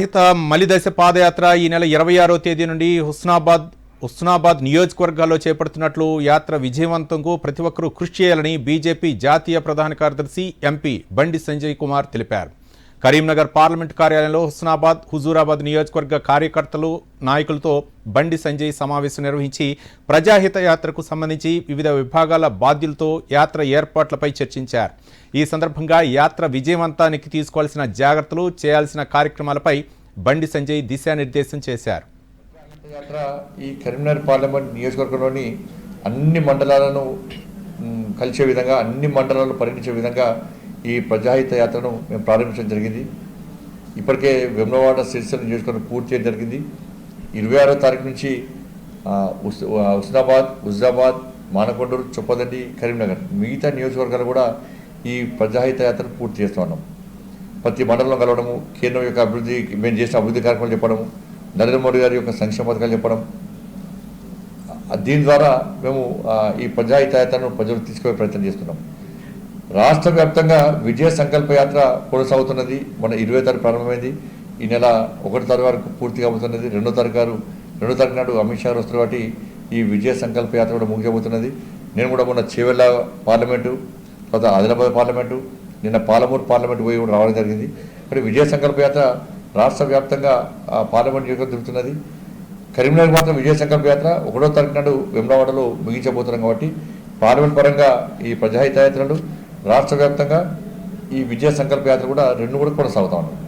హిత మలిదశ పాదయాత్ర ఈ నెల ఇరవై ఆరో తేదీ నుండి హుస్నాబాద్ హుస్నాబాద్ నియోజకవర్గాల్లో చేపడుతున్నట్లు యాత్ర విజయవంతంకు ప్రతి ఒక్కరూ కృషి చేయాలని బీజేపీ జాతీయ ప్రధాన కార్యదర్శి ఎంపీ బండి సంజయ్ కుమార్ తెలిపారు. కరీంనగర్ పార్లమెంట్ కార్యాలయంలో హుస్నాబాద్ హుజూరాబాద్ నియోజకవర్గ కార్యకర్తలు నాయకులతో బండి సంజయ్ సమావేశం నిర్వహించి ప్రజాహిత యాత్రకు సంబంధించి వివిధ విభాగాల బాధ్యులతో యాత్ర ఏర్పాట్లపై చర్చించారు. ఈ సందర్భంగా యాత్ర విజయవంతానికి తీసుకోవాల్సిన జాగ్రత్తలు చేయాల్సిన కార్యక్రమాలపై బండి సంజయ్ దిశానిర్దేశం చేశారు. యాత్ర ఈ కరీంనగర్ పార్లమెంట్ నియోజకవర్గంలోని అన్ని మండలాలను కలిసే విధంగా అన్ని మండలాలను పరిగణించే విధంగా ఈ ప్రజాహిత యాత్రను మేము ప్రారంభించడం జరిగింది. ఇప్పటికే వెమ్లవాడ సిరిసిల్ల నియోజకవర్గం పూర్తి చేయడం జరిగింది. ఇరవై ఆరో తారీఖు నుంచి హుస్నాబాద్ హుజాబాద్ మానకొండూరు చొప్పదండి కరీంనగర్ మిగతా నియోజకవర్గాలు కూడా ఈ ప్రజాహిత యాత్రను పూర్తి చేస్తూ ఉన్నాం. ప్రతి మండలంలో కలవడము కేంద్రం యొక్క అభివృద్ధి మేము చేసిన అభివృద్ధి కార్యక్రమాలు చెప్పడము నరేంద్ర మోడీ గారి యొక్క సంక్షేమ పథకాలు చెప్పడం. దీని ద్వారా మేము ఈ ప్రజాహిత యాత్రను ప్రజలు తీసుకునే ప్రయత్నం చేస్తున్నాం. రాష్ట్ర వ్యాప్తంగా విజయ సంకల్ప యాత్ర కొనసాగుతున్నది. మన ఇరవై తారీఖు ప్రారంభమైంది. ఈ నెల ఒకటి తారీఖు వరకు పూర్తి కాబోతున్నది రెండో తారీఖు రెండో తారీఖు నాడు అమిత్ షా వస్తున్న వాటి ఈ విజయ సంకల్ప యాత్ర కూడా ముగియబోతున్నది. నేను కూడా మొన్న చేవెళ్ళ పార్లమెంటు తర్వాత ఆదిలాబాద్ పార్లమెంటు నిన్న పాలమూరు పార్లమెంట్ పోయి కూడా రావడం జరిగింది. ఇక్కడ విజయ సంకల్ప యాత్ర రాష్ట్ర వ్యాప్తంగా ఆ పార్లమెంట్ యొక్క తిరుగుతున్నది. కరీంనగర్ మాత్రం విజయ సంకల్ప యాత్ర ఒకటో తారీఖు నాడు వెమ్లవాడలో ముగించబోతున్నాం కాబట్టి పార్లమెంట్ పరంగా ఈ ప్రజాహిత యాత్రలు రాష్ట్ర వ్యాప్తంగా ఈ విజయ సంకల్ప యాత్ర కూడా రెండు కూడా కొనసాగుతా ఉన్నాయి